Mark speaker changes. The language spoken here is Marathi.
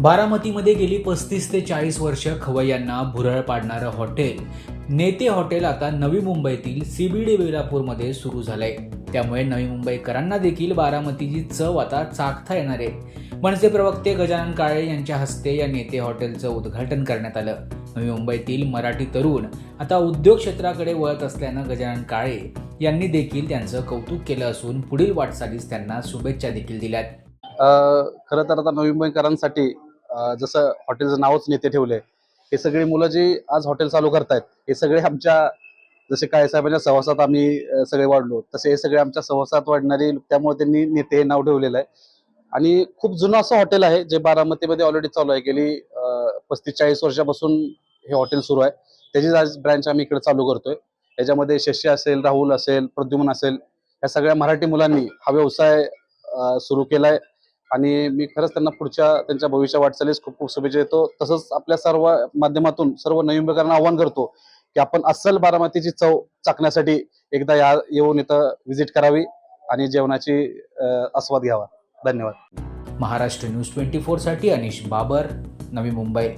Speaker 1: बारामतीमध्ये गेली पस्तीस ते चाळीस वर्ष खवय्यांना भुरळ पाडणारं हॉटेल. नेते हॉटेल आता नवी मुंबईतील सीबीडी बेलापूरमध्ये सुरू झालंय. त्यामुळे नवी मुंबईकरांना देखील बारामतीची चव आता चाखता येणार आहे. मनसे प्रवक्ते गजानन काळे यांच्या हस्ते या नेते हॉटेलचं उद्घाटन करण्यात आलं. नवी मुंबईतील मराठी तरुण आता उद्योग क्षेत्राकडे वळत असल्यानं गजानन काळे यांनी देखील त्यांचं कौतुक केलं असून पुढील वाटचालीस त्यांना शुभेच्छा देखील दिल्यात.
Speaker 2: खरं तर आता नवी मुंबईकरांसाठी जसं हॉटेलचं नावच नेते ठेवले हे सगळी मुलं जी आज हॉटेल चालू करतायत हे सगळे आमच्या जसे काय साहेबांच्या सहवासात आम्ही सगळे वाढलो तसे हे सगळे आमच्या सहवासात वाढणारे त्यामुळे त्यांनी नेते हे नाव ठेवलेलं आहे. आणि खूप जुनं असं हॉटेल आहे जे बारामतीमध्ये ऑलरेडी चालू आहे गेली पस्तीस चाळीस वर्षापासून हे हॉटेल सुरू आहे. त्याचीच आज ब्रँच आम्ही इकडे चालू करतोय. याच्यामध्ये शशी असेल राहुल असेल प्रद्युमन असेल या सगळ्या मराठी मुलांनी हा व्यवसाय सुरू केलाय. आणि मी खरंच त्यांना पुढच्या त्यांच्या भविष्य वाटचालीस खूप खूप शुभेच्छा देतो. तसंच आपल्या सर्व माध्यमातून सर्व नवी मुंबईकरांना आवाहन करतो की आपण अस्सल बारामतीची चव चाकण्यासाठी एकदा या येऊन इथं व्हिजिट करावी आणि जेवणाची आस्वाद घ्यावा. धन्यवाद.
Speaker 1: महाराष्ट्र न्यूज ट्वेंटी फोरसाठी अनिश बाबर नवी मुंबई.